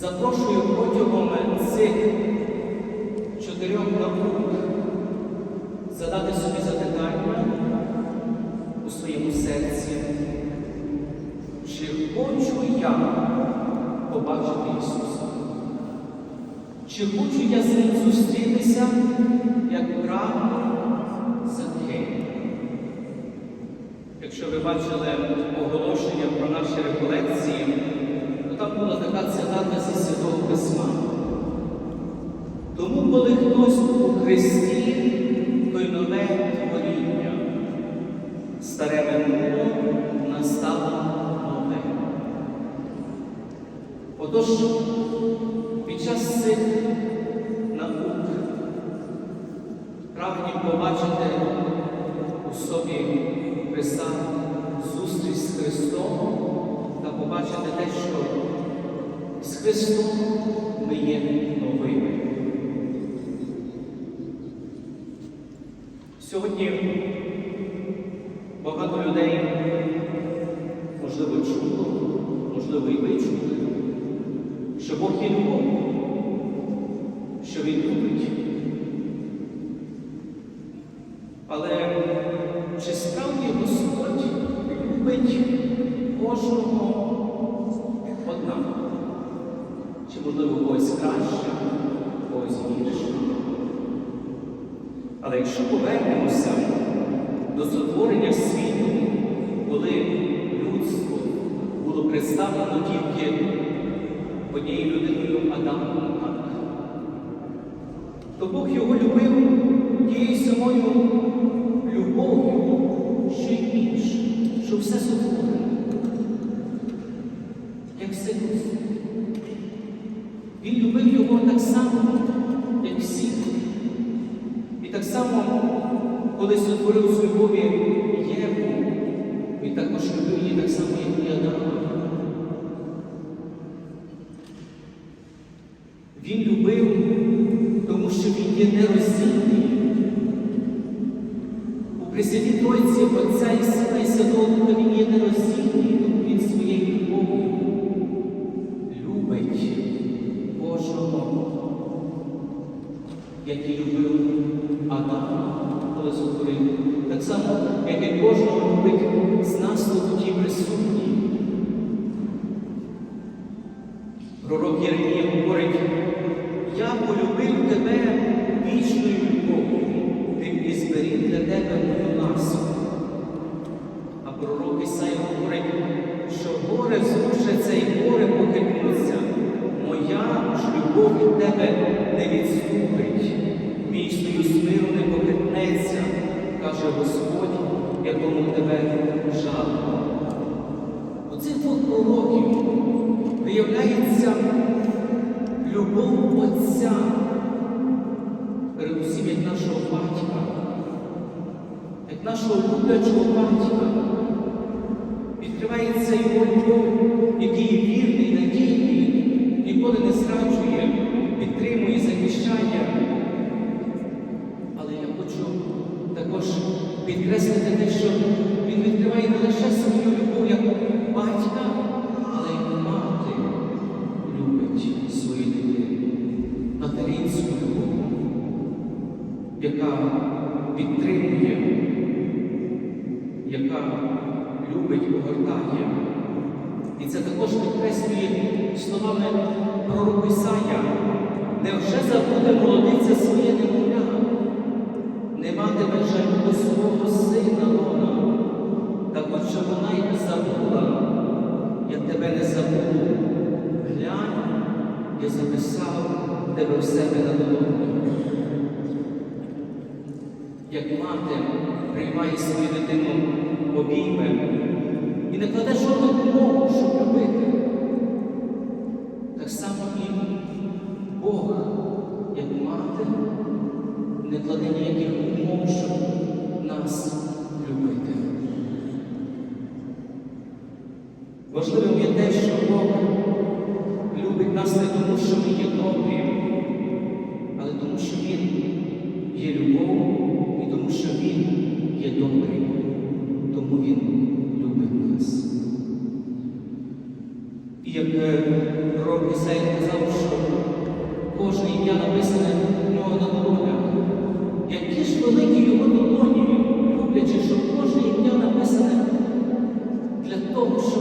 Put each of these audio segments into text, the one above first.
запрошую протягом цих чотирьох наук задати собі запитання у своєму серці, чи хочу я побачити Ісуса? Чи хочу я з ним зустрітися, як правий Закхей? Якщо ви бачили оголошення про наші реколекції, там була така цитата зі Святого Письма. Тому, коли хтось у Христі, то й нове творіння, старе минуло настало нове. Отож, під час цих наук прагні побачити у собі Христа зустріч з Христом та побачити те, що з Христом ми є новими. Сьогодні багато людей, можливо, чуло, можливо, і ви чули, що Бог є любов, що Він любить. Але чи справді Господь любить кожного можливо, когось краще, когось гірше? Але якщо повернемося до сотворення світу, коли людство було представлено тільки однією людиною Адамом, то Бог його любив тією самою любов'ю, що й інше, що все сотворено, як все людство. Він любив його так само, як всіх. І так само, коли сотворив з любові Єву, він також любив її так само, як і Адама. Він любив, тому що він є нероздільний. У Пресвятій Тройці Отця і Сина і Святого Духа він є нероздільний, тому він своєю любов'ю любить кожного, як і любив Адама, коли сотворив. Так само, як і кожного любить з нас тут і присутній. Пророк Єремія говорить, я полюбив тебе вічною любов'ю, тим і зберіг для тебе мою ласку. А пророк Ісай говорить, що горе зрушиться і горе похитнуться. Моя ж любов від тебе не відступить, вічною смиру не похитнеться, каже Господь, якому тебе жалко. У цих двох пророків виявляється любов Отця, передусім як нашого батька, як нашого люблячого батька. Яка підтримує, яка любить, огортає. І це також підкреслює словами пророку Ісая. Невже забуде молодиця своє немовля? Не матиме жалю до свого сина вона, та хоч що вона й не забула, я тебе не забуду. Глянь, я записав тебе в себе на долоні. Як мати приймає свою дитину обійме і не кладе жодного умову, щоб любити. Так само і Бог, як мати, не кладе ніяких умов, щоб нас любити. Важливим є те, що Бог любить нас не тому, що ми є добрі, але тому, що Він є любов що Він є добрий, тому Він любить нас. І як е, пророк Ісаїя казав, що кожне ім'я написане в нього на долонях. Які ж великі його долоні, люблячи, що кожне ім'я написане для того, щоб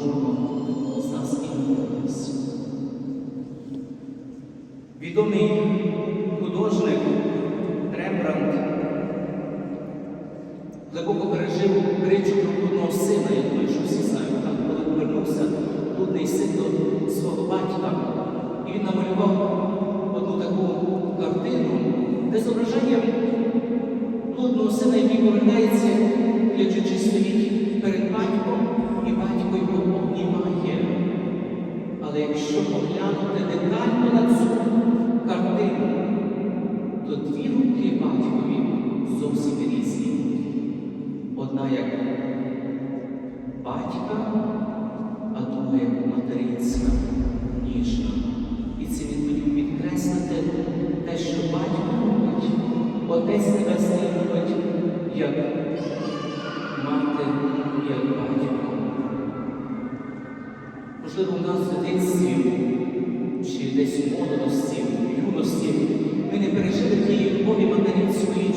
про кожного з нас і про нас. Відомий Одна як батька, а друга як материнська, ніжна. І це він хотів підкреслити те, що батько робить, отець небесний робить, як мати, як батько. Можливо, у нас в дитинстві чи десь в молодості, в юності ми не пережили тієї любові материнської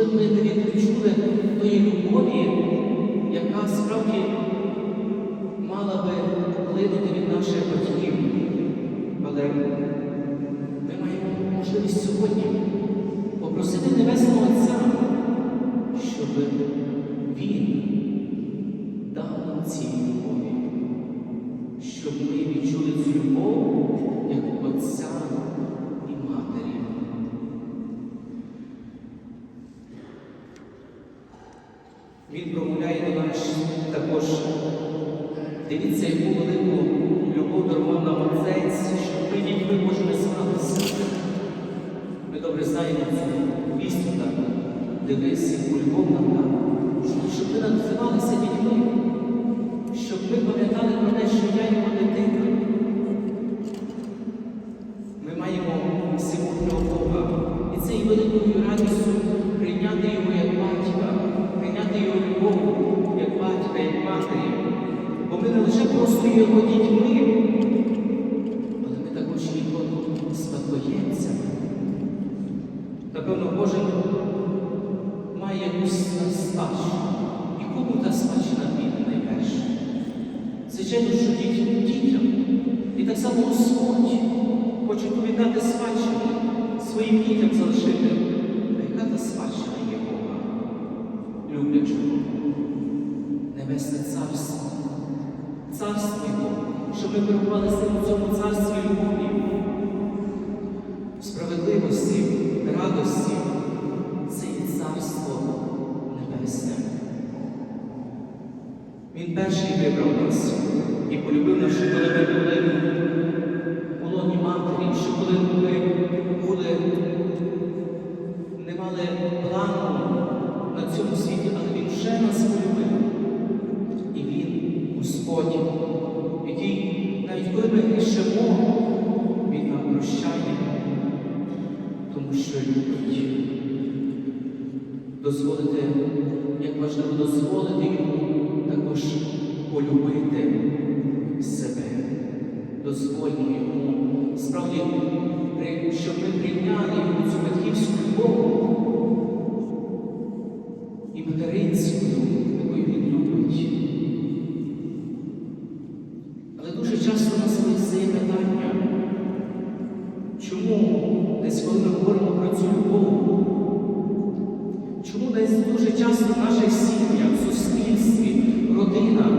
Ми не відчули тої любові, яка справді мала би вплинути від наших батьків. Але ми маємо можливість сьогодні Він перший вибрав нас і полюбив нас, що коли ми були у лоні матері, що коли ми були, не мали плану на цьому світі, але Він вже нас полюбив. І Він, Господь, який навіть коли ми грішимо, Він нам прощає, тому що любить. Дозволити, як важливо дозволити йому також полюбити себе. Дозвольмо йому справді, щоб ми прийняли цю батьківську любов і материнську, якою він любить. Але дуже часто у нас є питання, чому десь коли ми говоримо про цю любов, чому десь дуже часто в наших сім'ях, суспільстві, родинах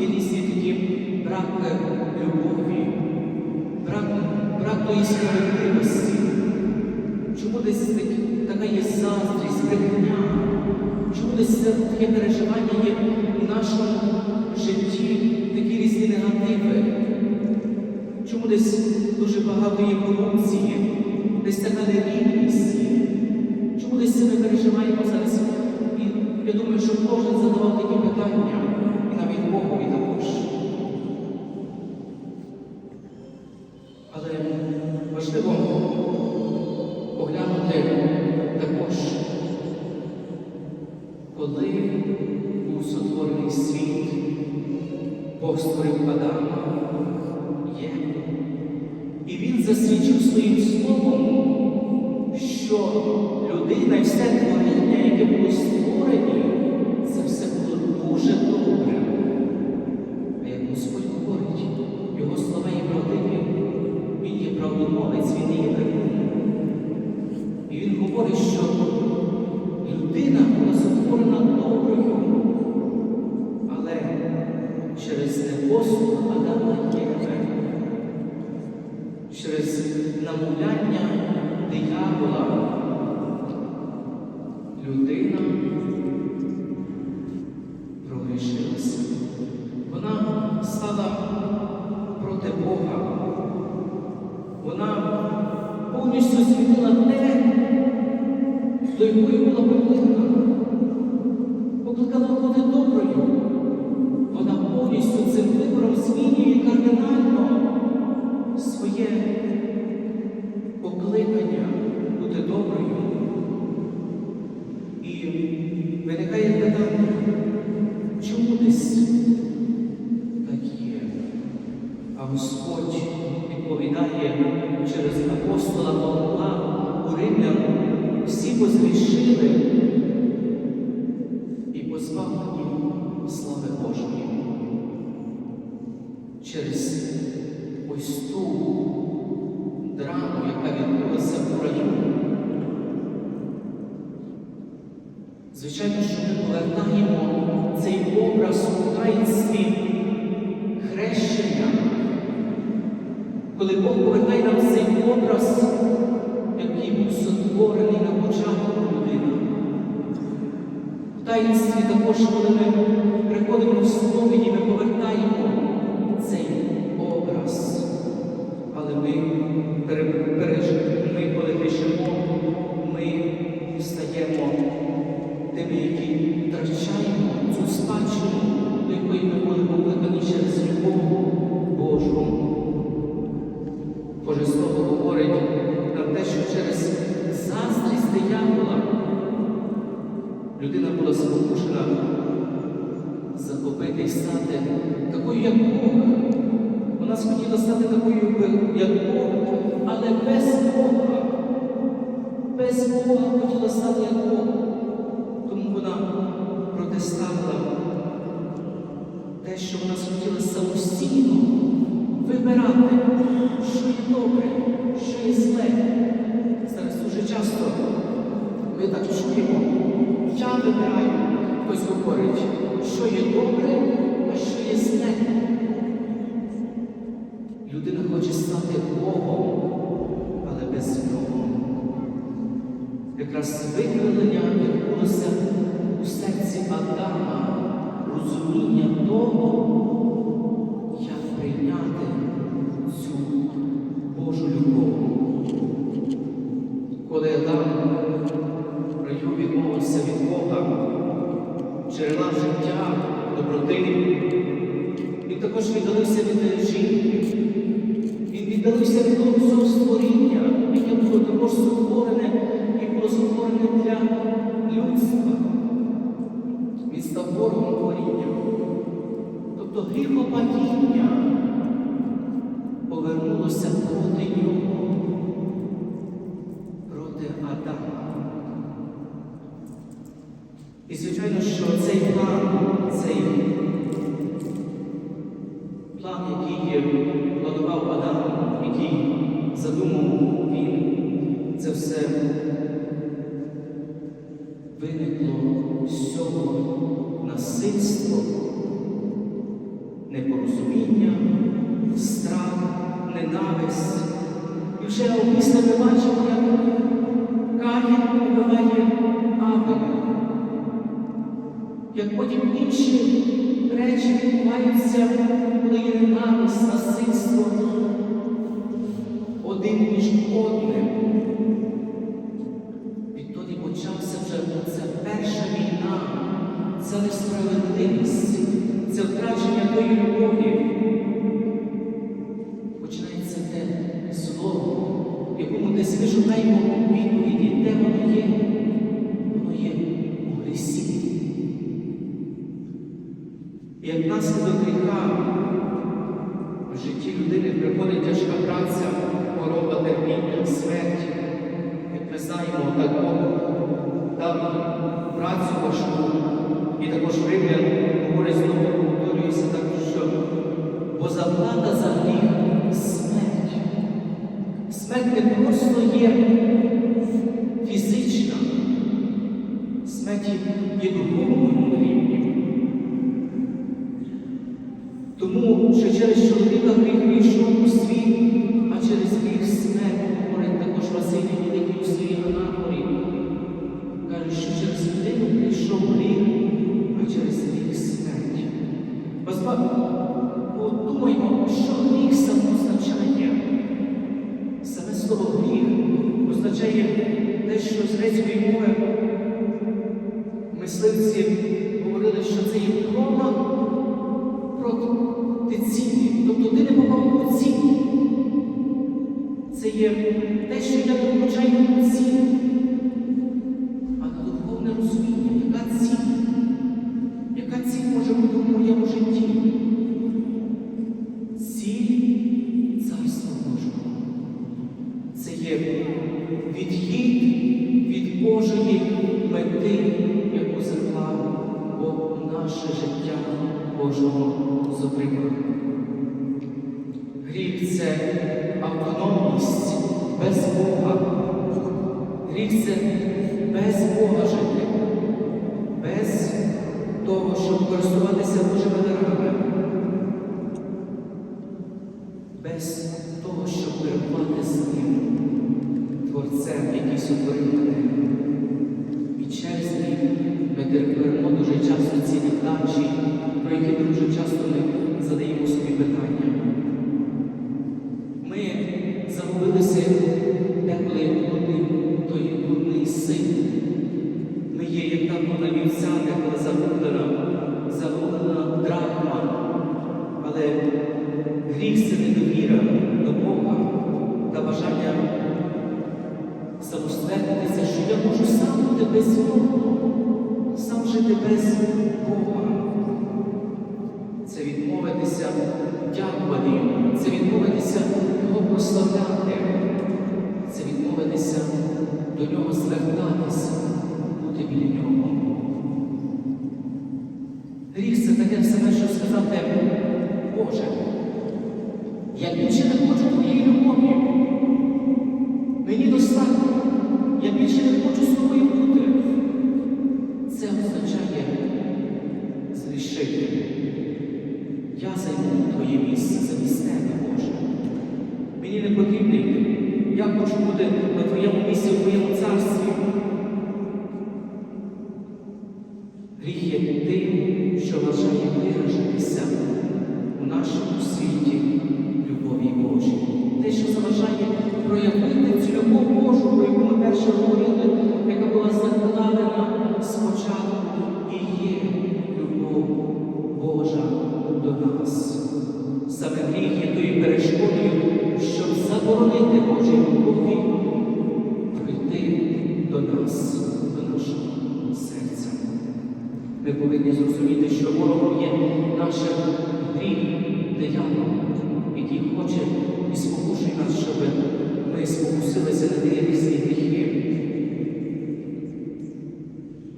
є різні такі брак любові, брак, брак тої справедливості? Чому десь так- така є заздрість, брехня? Чому десь таке переживання є у нашому житті, такі різні негативи? Чому десь дуже багато є корупції, десь така нерівність? Чому десь ми переживаємо зараз? І я думаю, що кожен сотворений світ, Бог створив Адама, є. І він засвідчив своїм словом, що людина і все творіння, чому десь так є? А Господь відповідає через апостола Павла у Римлян, всі позрішили сповіді, ми повертаємо цей образ. Але ми, пережили, ми коли самостійно вибирати, що є добре, що є зле. Зараз дуже часто ми так чуємо. Я вибираю, хтось говорить, що є добре, а що є зле. Людина хоче стати Богом, але без нього. Якраз викривлення відбулося у серці Адама, розуміння того, цю Божу любов. Коли Адам в раю відмовився від Бога, джерела життя, доброти, він також віддалився від жінки. Він віддалився від всього створіння, яке було також сотворене і було сотворене для людства. Він став ворогом творіння. Тобто гріхопадіння повернулося проти нього, проти Адама. І звичайно, що цей план, цей план, який планував Адам, який задумав він, це все виникло з цього насильство, непорозуміння, І вже опісля ми бачимо, як Каїн убиває Авеля. Як потім інші речі відбуваються, коли є ненависть, насильство один між одним. Відтоді почався вже ця перша війна, це несправедливість, це втрачення тої любові. плата за гріх смерть. Смерть не просто є. Слово гріх означає те, що з грецької мови мисливці говорили, що це є прома проти цілі. Тобто ти не попав у цілі. Це є те, що йде без Бога. Гріх це без Бога жити, без того, щоб користуватися Божими дарами, без того, щоб перебувати з ним, Творцем, який сотворив. самоствердитися, що я можу сам бути без Бога, сам жити без Бога. Це відмовитися, дякувати Йому, це відмовитися Його прославляти, це відмовитися до нього звертатися, бути біля нього. Гріх це таке саме, що сказати Боже. Я більше не хочу твоєї любові.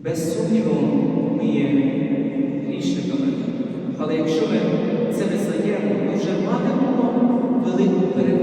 Без сумніву, ми є грішниками. Але якщо ми це визнаємо, то вже матимемо велику перемогу.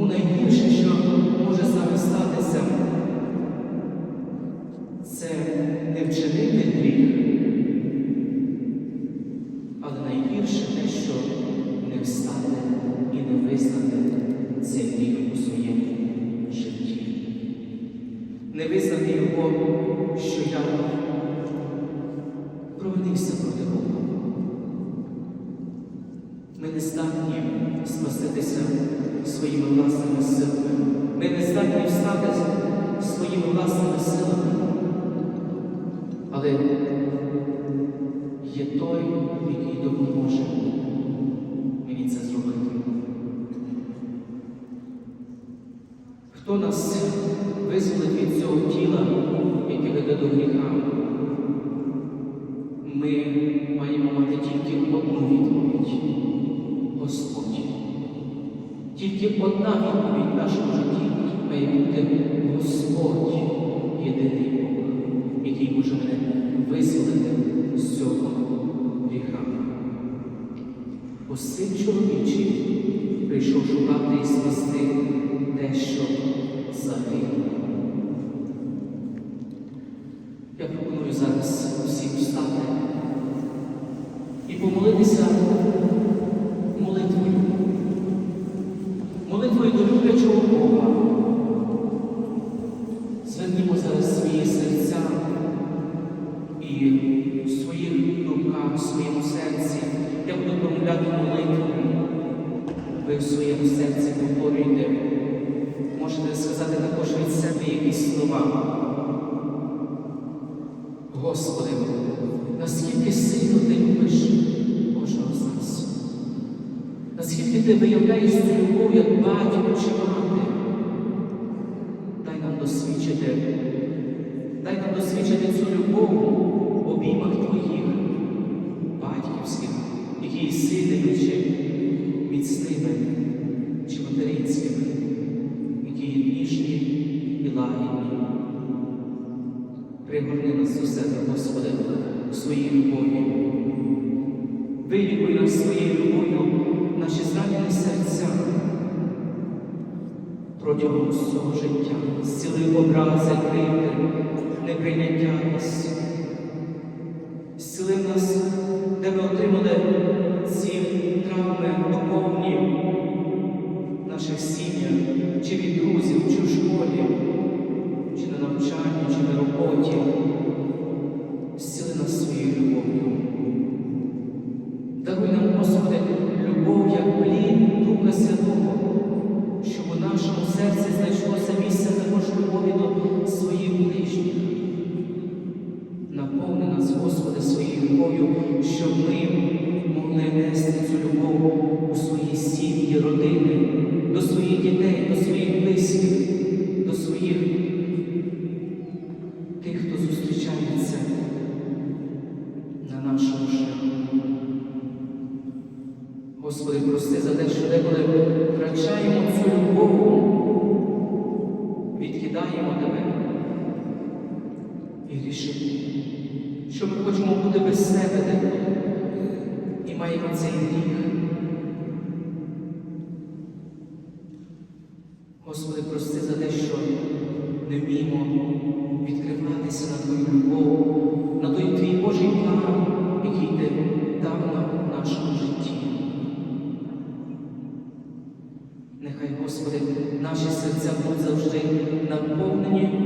тому найгірше, що може саме статися. Хто нас визволить від цього тіла, яке веде до гріха? Ми маємо мати тільки одну відповідь Господь. Тільки одна відповідь в нашому житті має бути Господь, єдиний Бог, який може мене визволити з цього гріха. Бо син чоловічий прийшов шукати і спасти те, що загинуло. Я пропоную зараз всім встати і помолитися молитвою. Молитвою до люблячого Бога. Чи мати, дай нам досвідчити, дай нам досвідчити цю любов в обіймах Твоїх, батьківських, які є сильними міцними, чи материнськими, які є ніжні і лагідні. Пригорни нас до себе, Господи, у своїй любові. Вилікуй нас своєю любов'ю наші зранені серця протягом всього життя, зціли образи, кривди, неприйняття нас. Зціли нас, де ми отримали ці травми духовні наших сім'ях, чи від друзів, чи в школі чи на навчанні, чи на роботі, щоб наповнені